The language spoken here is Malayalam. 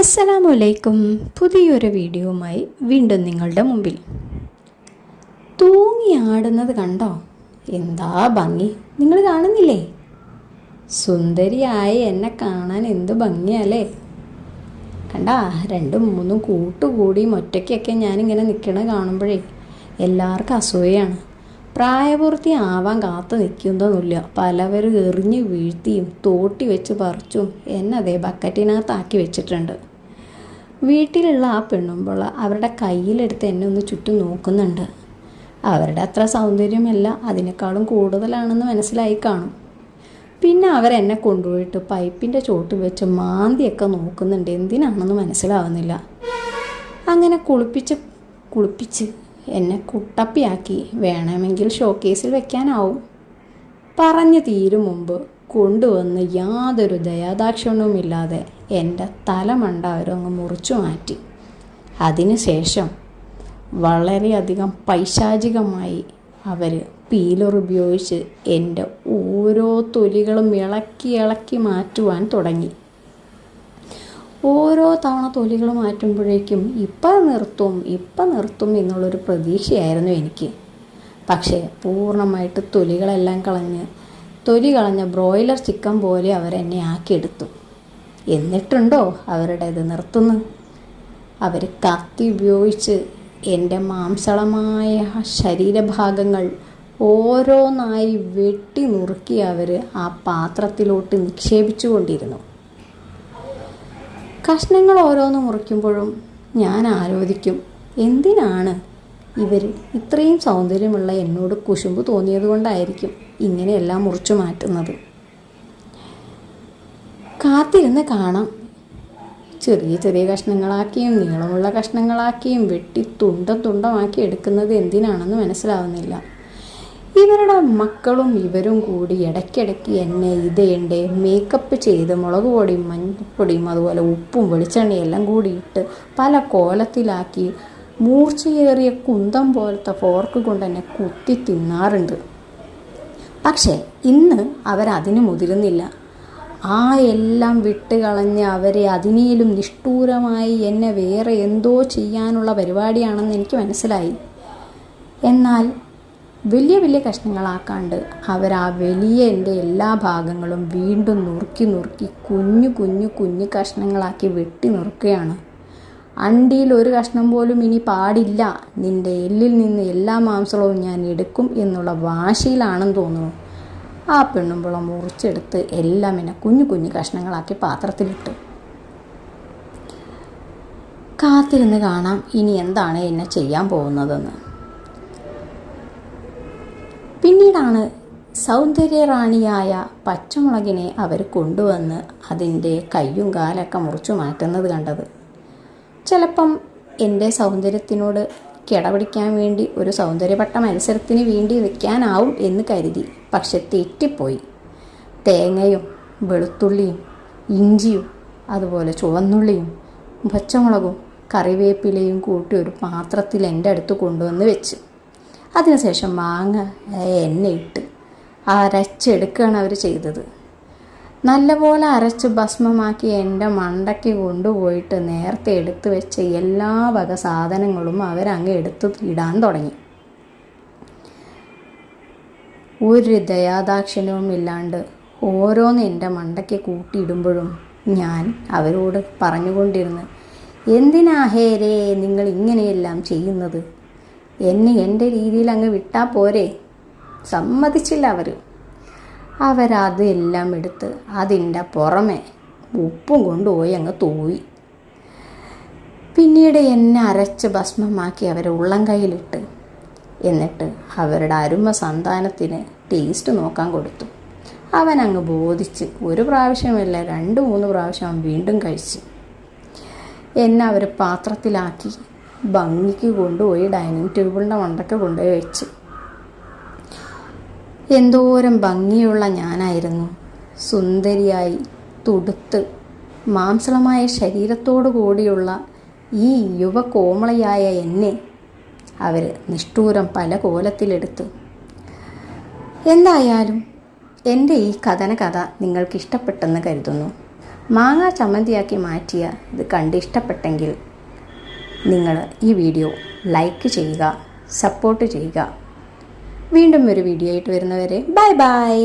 അസ്സലാമലൈക്കും. പുതിയൊരു വീഡിയോയുമായി വീണ്ടും നിങ്ങളുടെ മുമ്പിൽ. തൂങ്ങി ആടുന്നത് കണ്ടോ? എന്താ ഭംഗി? നിങ്ങൾ കാണുന്നില്ലേ? സുന്ദരിയായി എന്നെ കാണാൻ എന്ത് ഭംഗിയല്ലേ? കണ്ടാ രണ്ടും മൂന്നും കൂട്ടുകൂടി ഒറ്റയ്ക്കൊക്കെ ഞാനിങ്ങനെ നിൽക്കണ കാണുമ്പോഴേ എല്ലാവർക്കും അസൂയാണ് പ്രായപൂർത്തി ആവാൻ കാത്തു നിൽക്കുന്നതൊന്നുമില്ല പലവരും എറിഞ്ഞ് വീഴ്ത്തിയും തോട്ടി വെച്ച് പറിച്ചും എന്നെ അതേ ബക്കറ്റിനകത്താക്കി വെച്ചിട്ടുണ്ട്. വീട്ടിലുള്ള ആ പെണ്ണുമ്പോൾ അവരുടെ കയ്യിലെടുത്ത് എന്നെ ഒന്ന് ചുറ്റും നോക്കുന്നുണ്ട്. അവരുടെ അത്ര സൗന്ദര്യമല്ല അതിനേക്കാളും കൂടുതലാണെന്ന് മനസ്സിലായി കാണും. പിന്നെ അവരെന്നെ കൊണ്ടുപോയിട്ട് പൈപ്പിന്റെ ചോട്ടിൽ വെച്ച് മാന്തിയൊക്കെ നോക്കുന്നുണ്ട്. എന്തിനാണെന്ന് മനസ്സിലാവുന്നില്ല. അങ്ങനെ കുളിപ്പിച്ച് കുളിപ്പിച്ച് എന്നെ കുട്ടപ്പിയാക്കി വേണമെങ്കിൽ ഷോക്കേസിൽ വെക്കാനാവും. പറഞ്ഞു തീരും മുമ്പ് കൊണ്ടുവന്ന് യാതൊരു ദയാദാക്ഷിണ്യവുമില്ലാതെ എന്റെ തലമണ്ട അവരങ്ങ് മുറിച്ചു മാറ്റി. അതിനുശേഷം വളരെയധികം പൈശാചികമായി അവർ പീലർ ഉപയോഗിച്ച് എന്റെ ഓരോ തൊലികളും ഇളക്കി ഇളക്കി മാറ്റുവാൻ തുടങ്ങി. ഓരോ തവണ തൊലികൾ മാറ്റുമ്പോഴേക്കും ഇപ്പം നിർത്തും ഇപ്പം നിർത്തും എന്നുള്ളൊരു പ്രതീക്ഷയായിരുന്നു എനിക്ക്. പക്ഷേ പൂർണമായിട്ട് തൊലികളെല്ലാം കളഞ്ഞ് തൊലി കളഞ്ഞ ബ്രോയിലർ ചിക്കൻ പോലെ അവരെന്നെ ആക്കിയെടുത്തു. എന്നിട്ടുണ്ടോ അവരുടെ ഇത് നിർത്തുന്നു? അവർ കത്തി ഉപയോഗിച്ച് എന്റെ മാംസളമായ ശരീരഭാഗങ്ങൾ ഓരോന്നായി വെട്ടി നുറുക്കി അവർ ആ പാത്രത്തിലോട്ട് നിക്ഷേപിച്ചു കൊണ്ടിരുന്നു കഷ്ണങ്ങൾ ഓരോന്ന് മുറിക്കുമ്പോഴും ഞാൻ ആലോചിക്കും എന്തിനാണ് ഇവർ ഇത്രയും സൗന്ദര്യമുള്ള എന്നോട് കുശുമ്പ് തോന്നിയത് കൊണ്ടായിരിക്കും ഇങ്ങനെയെല്ലാം മുറിച്ചു മാറ്റുന്നത്. കാത്തിരുന്ന് കാണാം. ചെറിയ ചെറിയ കഷ്ണങ്ങളാക്കിയും നീളമുള്ള കഷ്ണങ്ങളാക്കിയും വെട്ടി തുണ്ടം തുണ്ടമാക്കി എടുക്കുന്നത് എന്തിനാണെന്ന് മനസ്സിലാവുന്നില്ല. ഇവരുടെ മക്കളും ഇവരും കൂടി ഇടയ്ക്കിടയ്ക്ക് എന്നെ ഇതേണ്ടേ മേക്കപ്പ് ചെയ്ത് മുളക് പൊടിയും മഞ്ഞൾപ്പൊടിയും അതുപോലെ ഉപ്പും വെളിച്ചെണ്ണയും എല്ലാം കൂടി ഇട്ട് പല കോലത്തിലാക്കി മൂർച്ചയേറിയ കുന്തം പോലത്തെ ഫോർക്ക് കൊണ്ട് തന്നെ കുത്തി തിന്നാറുണ്ട്. പക്ഷേ ഇന്ന് അവരതിന് മുതിരുന്നില്ല. ആ എല്ലാം വിട്ട് കളഞ്ഞ് അവരെ അതിനേലും നിഷ്ഠൂരമായി എന്നെ വേറെ എന്തോ ചെയ്യാനുള്ള പരിപാടിയാണെന്ന് എനിക്ക് മനസ്സിലായി. എന്നാൽ വലിയ വലിയ കഷ്ണങ്ങളാക്കാണ്ട് അവർ ആ വലിയ എന്റെ എല്ലാ ഭാഗങ്ങളും വീണ്ടും നുറുക്കി നുറുക്കി കുഞ്ഞു കുഞ്ഞു കുഞ്ഞു കഷ്ണങ്ങളാക്കി വെട്ടി നുറുക്കുകയാണ്. അണ്ടിയിൽ ഒരു കഷ്ണം പോലും ഇനി പാടില്ല. നിന്റെ എല്ലിൽ നിന്ന് എല്ലാ മാംസളവും ഞാൻ എടുക്കും എന്നുള്ള വാശിയിലാണെന്ന് തോന്നുന്നു. ആ പെണ്ണുമ്പുളം മുറിച്ചെടുത്ത് എല്ലാം എന്നെ കുഞ്ഞു കുഞ്ഞു കഷ്ണങ്ങളാക്കി പാത്രത്തിലിട്ടു. കാത്തിരുന്ന് കാണാം ഇനി എന്താണ് എന്നെ ചെയ്യാൻ പോകുന്നതെന്ന്. പിന്നീടാണ് സൗന്ദര്യറാണിയായ പച്ചമുളകിനെ അവർ കൊണ്ടുവന്ന് അതിന്റെ കയ്യും കാലൊക്കെ മുറിച്ചു മാറ്റുന്നത് കണ്ടത്. ചിലപ്പം എന്റെ സൗന്ദര്യത്തിനോട് കിടപിടിക്കാൻ വേണ്ടി ഒരു സൗന്ദര്യപട്ട മത്സരത്തിന് വേണ്ടി നിൽക്കാനാവും എന്ന് കരുതി. പക്ഷെ തെറ്റിപ്പോയി. തേങ്ങയും വെളുത്തുള്ളിയും ഇഞ്ചിയും അതുപോലെ ചുവന്നുള്ളിയും പച്ചമുളകും കറിവേപ്പിലയും കൂട്ടി ഒരു പാത്രത്തിൽ എന്റെ അടുത്ത് കൊണ്ടുവന്ന് വെച്ച്. അതിനുശേഷം മാങ്ങ എണ്ണ ഇട്ട് അരച്ചെടുക്കുകയാണ് അവർ ചെയ്തത്. നല്ലപോലെ അരച്ച് ഭസ്മമാക്കി എന്റെ മണ്ടയ്ക്ക് കൊണ്ടുപോയിട്ട് നേരത്തെ എടുത്തു വെച്ച എല്ലാ വക സാധനങ്ങളും അവരങ്ങ് എടുത്ത് ഇടാൻ തുടങ്ങി. ഒരു ദയാദാക്ഷിണ്യവും ഇല്ലാണ്ട് ഓരോന്ന് എന്റെ മണ്ടയ്ക്ക് കൂട്ടിയിടുമ്പോഴും ഞാൻ അവരോട് പറഞ്ഞുകൊണ്ടിരുന്നു എന്തിനാ ഹേരേ നിങ്ങൾ ഇങ്ങനെയെല്ലാം ചെയ്യുന്നത്? എന്നെ എന്റെ രീതിയിൽ അങ്ങ് വിട്ടാൽ പോരെ? സമ്മതിച്ചില്ല അവർ അവരതെല്ലാം എടുത്ത് അതിന്റെ പുറമെ ഉപ്പും കൊണ്ടുപോയി അങ്ങ് തൂവി. പിന്നീട് എന്നെ അരച്ച് ഭസ്മമാക്കി അവരെ ഉള്ളം കയ്യിലിട്ട്. എന്നിട്ട് അവരുടെ അരുമ സന്താനത്തിന് ടേസ്റ്റ് നോക്കാൻ കൊടുത്തു. അവൻ അങ്ങ് ബോധിച്ച് ഒരു പ്രാവശ്യമല്ല രണ്ട് മൂന്ന് പ്രാവശ്യം അവൻ വീണ്ടും കഴിച്ച്. എന്നെ അവർ പാത്രത്തിലാക്കി ഭംഗിക്ക് കൊണ്ടുപോയി ഡൈനിങ് ടേബിളിന്റെ മണ്ടയ്ക്ക് കൊണ്ടുപോയി വെച്ച്. എന്തോരം ഭംഗിയുള്ള ഞാനായിരുന്നു. സുന്ദരിയായി തുടുത്ത് മാംസളമായ ശരീരത്തോടു കൂടിയുള്ള ഈ യുവകോമളയായ എന്നെ അവർ നിഷ്ഠൂരം പല കോലത്തിലെടുത്തു. എന്തായാലും എന്റെ ഈ കഥന കഥ നിങ്ങൾക്ക് ഇഷ്ടപ്പെട്ടെന്ന് കരുതുന്നു. മാങ്ങ ചമ്മന്തിയാക്കി മാറ്റിയ ഇത് കണ്ട് ഇഷ്ടപ്പെട്ടെങ്കിൽ നിങ്ങൾ ഈ വീഡിയോ ലൈക്ക് ചെയ്യുക സപ്പോർട്ട് ചെയ്യുക വീണ്ടും ഒരു വീഡിയോ ആയിട്ട് വരുന്നവരെ. Bye bye